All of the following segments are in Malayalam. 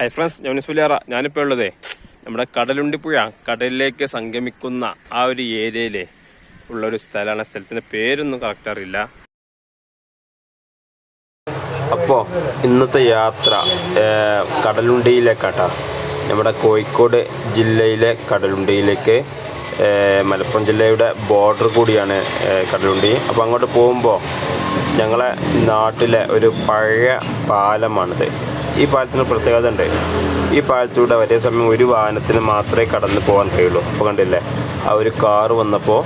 ഹൈ ഫ്രണ്ട്സ് ഞാൻ സുലിയാറ ഞാനിപ്പോൾ ഉള്ളതേ നമ്മുടെ കടലുണ്ടിപ്പുഴ കടലിലേക്ക് സംഗമിക്കുന്ന ആ ഒരു ഏരിയയിലെ ഉള്ള ഒരു സ്ഥലമാണ്. സ്ഥലത്തിന്റെ പേരൊന്നും കറക്റ്റ് അറിയില്ല. അപ്പോൾ ഇന്നത്തെ യാത്ര കടലുണ്ടിയിലേക്കാട്ടാ. നമ്മുടെ കോഴിക്കോട് ജില്ലയിലെ കടലുണ്ടിയിലേക്ക് മലപ്പുറം ജില്ലയുടെ ബോർഡർ കൂടിയാണ് കടലുണ്ടി. അപ്പോൾ അങ്ങോട്ട് പോകുമ്പോൾ ഞങ്ങളെ നാട്ടിലെ ഒരു പഴയ പാലമാണിത്. ഈ പാലത്തിന് പ്രത്യേകത ഉണ്ട്. ഈ പാലത്തിലൂടെ ഒരേ സമയം ഒരു വാഹനത്തിന് മാത്രമേ കടന്നു പോകാൻ കഴിയുള്ളൂ. അപ്പോൾ കണ്ടില്ലേ? ആ ഒരു കാറ് വന്നപ്പോൾ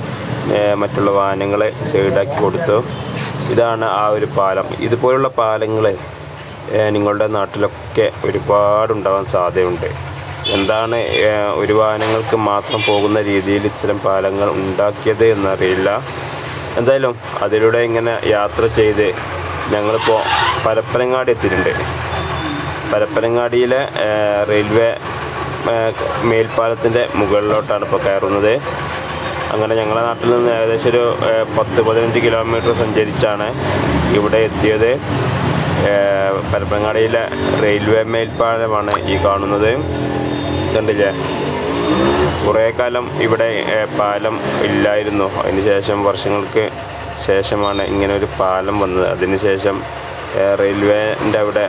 മറ്റുള്ള വാഹനങ്ങളെ സൈഡാക്കി കൊടുത്തു. ഇതാണ് ആ ഒരു പാലം. ഇതുപോലുള്ള പാലങ്ങൾ നിങ്ങളുടെ നാട്ടിലൊക്കെ ഒരുപാടുണ്ടാവാൻ സാധ്യതയുണ്ട്. എന്താണ് ഒരു വാഹനങ്ങൾക്ക് മാത്രം പോകുന്ന രീതിയിൽ ഇത്തരം പാലങ്ങൾ ഉണ്ടാക്കിയത് എന്നറിയില്ല. എന്തായാലും അതിലൂടെ ഇങ്ങനെ യാത്ര ചെയ്ത് ഞങ്ങളിപ്പോൾ പരപ്പനങ്ങാടി എത്തിയിട്ടുണ്ട്. പരപ്പനങ്ങാടിയിലെ റെയിൽവേ മേൽപ്പാലത്തിന്റെ മുകളിലോട്ടാണ് ഇപ്പോൾ കയറുന്നത്. അങ്ങനെ ഞങ്ങളുടെ നാട്ടിൽ നിന്ന് ഏകദേശം ഒരു പത്ത് പതിനഞ്ച് കിലോമീറ്റർ സഞ്ചരിച്ചാണ് ഇവിടെ എത്തിയത്. പരപ്പനങ്ങാടിയിലെ റെയിൽവേ മേൽപ്പാലമാണ് ഈ കാണുന്നത്. കണ്ടില്ലേ? കുറേ കാലം ഇവിടെ പാലം ഇല്ലായിരുന്നു. അതിന് ശേഷം വർഷങ്ങൾക്ക് ശേഷമാണ് ഇങ്ങനെ ഒരു പാലം വന്നത്. അതിന് ശേഷം ഏഹ്, റെയിൽവേന്റെ അവിടെ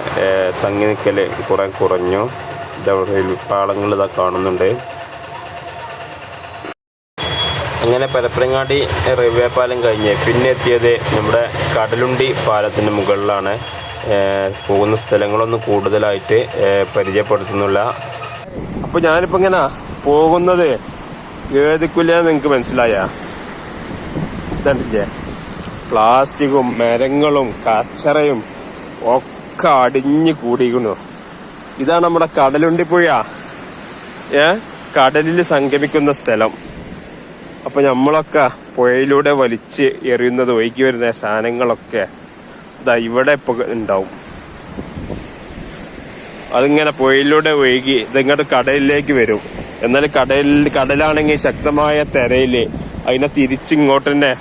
തങ്ങി നിൽക്കൽ കുറേ കുറഞ്ഞു. ഇതവിടെ റെയിൽവേ പാളങ്ങൾ ഇതാ കാണുന്നുണ്ട്. അങ്ങനെ പരപ്പനങ്ങാടി റെയിൽവേ പാലം കഴിഞ്ഞ്. പിന്നെ എത്തിയത് നമ്മുടെ കടലുണ്ടി പാലത്തിന് മുകളിലാണ്. പോകുന്ന സ്ഥലങ്ങളൊന്നും കൂടുതലായിട്ട് പരിചയപ്പെടുത്തുന്നില്ല. അപ്പോൾ ഞാനിപ്പോൾ ഇങ്ങനെ പോകുന്നത് ഏതിക്കില്ല നിങ്ങൾക്ക് മനസ്സിലായ? ഇതണ്ടില്ലേ? പ്ലാസ്റ്റിക്കും മരങ്ങളും കച്ചറയും ഒക്കെ അടിഞ്ഞു കൂടിയിരിക്കുന്നു. ഇതാണ് നമ്മുടെ കടലുണ്ടി പുഴ ഏ? കടലിൽ സംഗമിക്കുന്ന സ്ഥലം. അപ്പൊ നമ്മളൊക്കെ പുഴയിലൂടെ വലിച്ച് എറിയുന്നത് ഒഴുകി വരുന്ന സാധനങ്ങളൊക്കെ ഇതാ ഇവിടെ ഇപ്പൊ ഉണ്ടാവും. അതിങ്ങനെ പുഴയിലൂടെ ഒഴുകി ഇതിങ്ങോട്ട് കടലിലേക്ക് വരും. എന്നാൽ കടലിൽ കടലാണെങ്കിൽ ശക്തമായ തിരയിൽ അതിനെ തിരിച്ചിങ്ങോട്ട് തന്നെ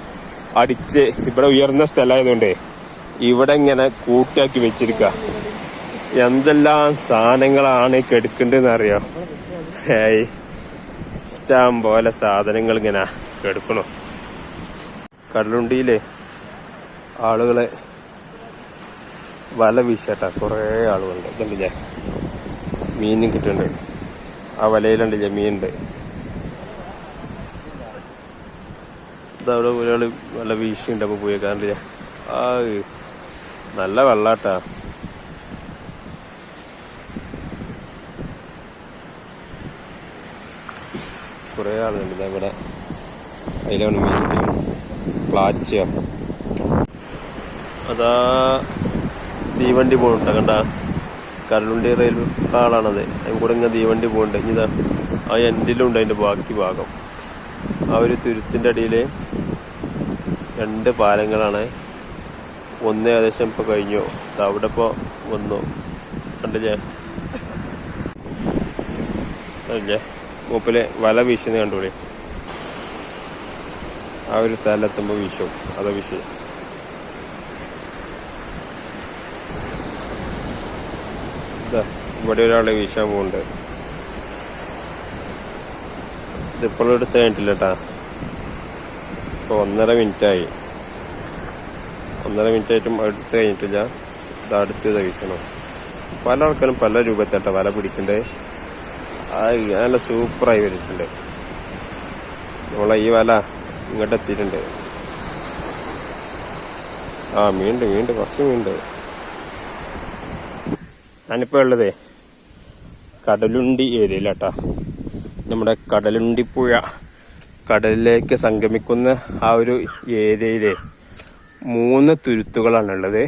അടിച്ച് ഇവിടെ ഉയർന്ന സ്ഥലമായതുകൊണ്ട് ഇവിടെ ഇങ്ങനെ കൂട്ടിയാക്കി വെച്ചിരിക്ക. എന്തെല്ലാം സാധനങ്ങളാണ് ഈ കെടുക്കേണ്ടതെന്ന് അറിയോ ഇഷ്ടം പോലെ സാധനങ്ങൾ ഇങ്ങനെ കെടുക്കണോ. കടലുണ്ടിയിലെ ആളുകളെ വല വീശാട്ടാ. കുറേ ആളുകളുണ്ട്. ഇതുണ്ടല്ലേ മീനും കിട്ടുന്നുണ്ട്. ആ വലയിലുണ്ടല്ലേ മീനുണ്ട്. ഇതവിടെ ഒരാൾ നല്ല വീശിയുണ്ട് അപ്പൊ പോയി കാണില്ലേ ആ നല്ല വെള്ളാട്ടാ. കുറേ ആളുണ്ട് ഇതാ ഇവിടെ. അതിലാണ് മീൻ പ്ലാച്ച അതാ തീവണ്ടി പോകുന്നുണ്ട് കണ്ട? കരളുണ്ടി റെയിൽവേ ആളാണത്. അതിന് കൂടെ ഇങ്ങനെ തീവണ്ടി പോകുന്നുണ്ട് ഇനി ഇതാ ആ എൻഡിലുണ്ട് അതിന്റെ ബാക്കി ഭാഗം. ആ ഒരു തുരുത്തിന്റെ അടിയിൽ രണ്ട് പാലങ്ങളാണ്. ഒന്ന് ഏകദേശം ഇപ്പൊ കഴിഞ്ഞു. അവിടെ ഇപ്പൊ വന്നു. കണ്ടില്ലേ? അല്ലേ മൂപ്പിൽ വല വീശുന്ന കണ്ടുപിടി ആ ഒരു തലെത്തുമ്പോ വീശും. അതാ ഇതാ ഇവിടെ ഒരാളെ വീശാൻ പോകുന്നുണ്ട് ഇതിപ്പോഴും എടുത്ത് കഴിഞ്ഞിട്ടില്ല കേട്ടാ. ഇപ്പൊ ഒന്നര മിനിറ്റായി. ഒന്നര മിനിറ്റ് ആയിട്ടും എടുത്ത് കഴിഞ്ഞിട്ടില്ല. ഇത് അടുത്ത് വീശണം പല ആൾക്കാരും പല രൂപത്തിട്ട വല പിടിക്കണ്ടേ. ആ നല്ല സൂപ്പറായി വരിട്ടുണ്ട് നമ്മളെ ഈ വല ഇങ്ങോട്ട് എത്തിയിട്ടുണ്ട്. ആ മീണ്ട് മീണ്ട് കുറച്ച് മീണ്ട് ഞാനിപ്പോ ഉള്ളത് കടലുണ്ടി ഏരിയയിലാട്ടാ. നമ്മുടെ കടലുണ്ടി പുഴ. കടലിലേക്ക് സംഗമിക്കുന്ന ആ ഒരു ഏരിയയിലെ മൂന്ന് തുരുത്തുകളാണുള്ളത്.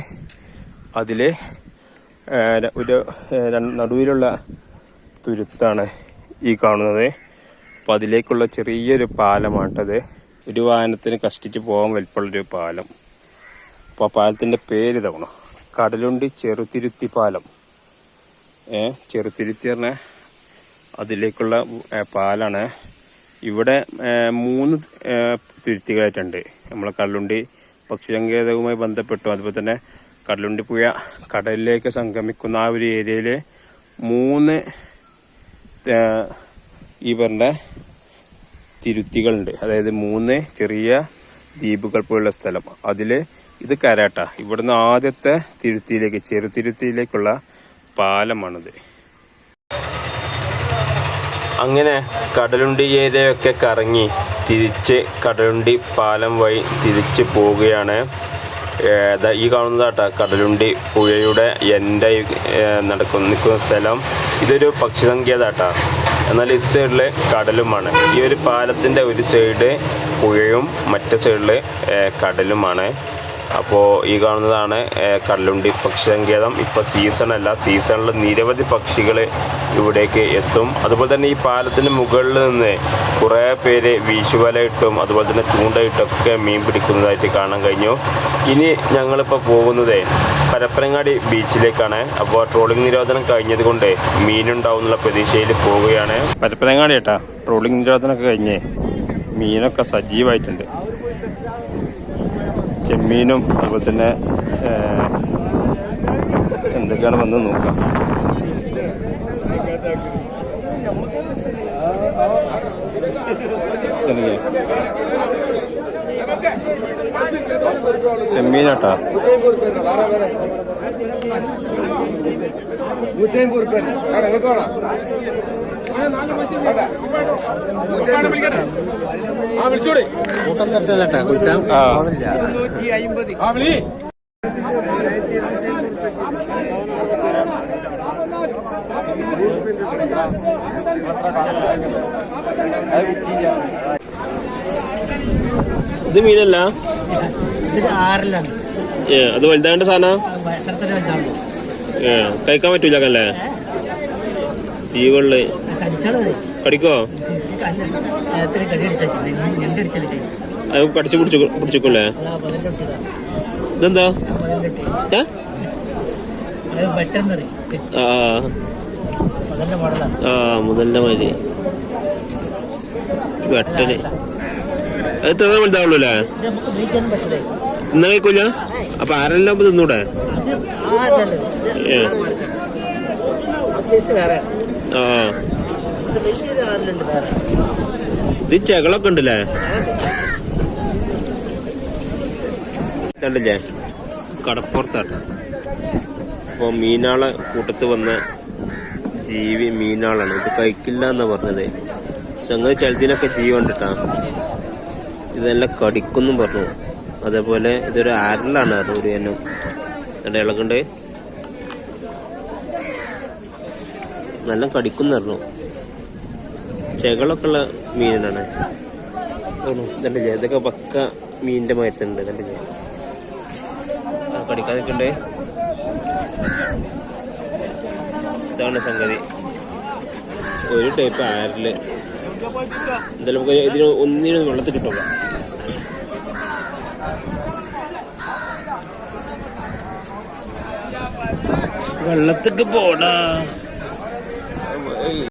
അതിൽ ഒരു നടുവിലുള്ള തുരുത്താണ് ഈ കാണുന്നത്. അപ്പം അതിലേക്കുള്ള ചെറിയൊരു പാലമാട്ടത് ഒരു വാഹനത്തിന് കഷ്ടിച്ച് പോകാൻ വലിപ്പമുള്ളൊരു പാലം. അപ്പോൾ ആ പാലത്തിന്റെ പേര് തവണ കടലുണ്ടി ചെറുതിരുത്തി പാലം. ഏ ചെറുതിരുത്തി പറഞ്ഞ അതിലേക്കുള്ള പാലാണ്. ഇവിടെ മൂന്ന് തിരുത്തികളായിട്ടുണ്ട്. നമ്മളെ കടലുണ്ടി പക്ഷിസങ്കേതവുമായി ബന്ധപ്പെട്ടു. അതുപോലെ തന്നെ കടലുണ്ടി പുഴ കടലിലേക്ക് സംഗമിക്കുന്ന ആ ഒരു ഏരിയയിൽ മൂന്ന് ഈ പറഞ്ഞ തിരുത്തികളുണ്ട്. അതായത് മൂന്ന് ചെറിയ ദ്വീപുകൾ പോലുള്ള സ്ഥലം. അതിൽ ഇത് കരാട്ട. ഇവിടുന്ന് ആദ്യത്തെ തിരുത്തിയിലേക്ക് ചെറുതിരുത്തിയിലേക്കുള്ള പാലമാണിത്. അങ്ങനെ കടലുണ്ടി ഏരിയയൊക്കെ കറങ്ങി തിരിച്ച് കടലുണ്ടി പാലം വഴി തിരിച്ച് പോവുകയാണ്. ഈ കാണുന്നതാട്ട കടലുണ്ടി പുഴയുടെ എന്റെ നടക്കുന്ന നിൽക്കുന്ന സ്ഥലം. ഇതൊരു പക്ഷിസങ്കേതാട്ടാ എന്നാൽ ഈ സൈഡിൽ കടലുമാണ്. ഈ ഒരു പാലത്തിന്റെ ഒരു സൈഡ് പുഴയും മറ്റേ സൈഡിൽ കടലുമാണ്. അപ്പോൾ ഈ കാണുന്നതാണ് കല്ലുണ്ടി പക്ഷിസങ്കേതം. പക്ഷി സങ്കേതം ഇപ്പോൾ സീസണല്ല സീസണിൽ നിരവധി പക്ഷികൾ ഇവിടേക്ക് എത്തും. അതുപോലെ തന്നെ ഈ പാലത്തിന് മുകളിൽ നിന്ന് കുറേ പേര് വീശുവലയിട്ടും അതുപോലെ തന്നെ ചൂണ്ടയിട്ടൊക്കെ മീൻ പിടിക്കുന്നതായിട്ട് കാണാൻ കഴിഞ്ഞു. ഇനി ഞങ്ങളിപ്പോൾ പോകുന്നത് പരപ്പനങ്ങാടി ബീച്ചിലേക്കാണ്. അപ്പോൾ ട്രോളിംഗ് നിരോധനം കഴിഞ്ഞത് കൊണ്ട് മീനുണ്ടാവും എന്നുള്ള പ്രതീക്ഷയിൽ പോവുകയാണ്. പരപ്പനങ്ങാടി ഏട്ടാ ട്രോളിംഗ് നിരോധനമൊക്കെ കഴിഞ്ഞ് മീനൊക്കെ സജീവമായിട്ടുണ്ട് ചെമ്മീനും അതുപോലെ തന്നെ എന്തൊക്കെയാണ് വന്ന് നോക്കാം? ചെമ്മീനാട്ടാ. കൂട്ടം കുളിച്ചാൽ ഇത് മീനല്ല ഏ അത് വലുതാണ്ട് സാധനം? ഏ കഴിക്കാൻ പറ്റൂല അല്ലേ ജീവള്ള്. കടിക്കോ? അത് കടിച്ചു പിടിച്ചു പിടിച്ചിക്കൂലേ ഇതെന്താ? ആ ആ മുതലിന്റെ മാതിരി. വെട്ടന് അത് ഇത്ര വലുതാവുള്ളൂ അല്ലേ? ഇന്ന കഴിക്കൂല? അപ്പൊ ആരെല്ലാം അപ്പൊ തിന്നൂടെ. ആ. ഇത് ചെകളൊക്കെ ഉണ്ടല്ലേ? കണ്ടില്ലേ കടപ്പുറത്താട്ടോ. അപ്പൊ മീനാളെ കൂട്ടത്ത് വന്ന ജീവി മീനാളാണ്. ഇത് കഴിക്കില്ല എന്നാ പറഞ്ഞത് സംഗതി ചളുതിനൊക്കെ ജീവണ്ടിട്ടാ ഇതെല്ലാം കടിക്കുന്നും പറഞ്ഞു. അതേപോലെ ഇതൊരു ആരലാണ് അത് ഒരു എന്നും. എന്റെ ഇളകുണ്ട്. നല്ല കടിക്കുന്നു പറഞ്ഞു ചെകളൊക്കെ ഉള്ള മീനാണ്. ഇതൊക്കെ പക്ക മീനിന്റെ മരത്തുണ്ട് ഇതല്ലേ ആ കടിക്കാതൊക്കെ ഉണ്ട്. ഇതാണ് സംഗതി. ഒരു ടൈപ്പ് ആരിൽ. എന്തായാലും നമുക്ക് ഇതിന് ഒന്നിനും വെള്ളത്തിൽ കിട്ടുക വെള്ളത്തേക്ക് പോടാ.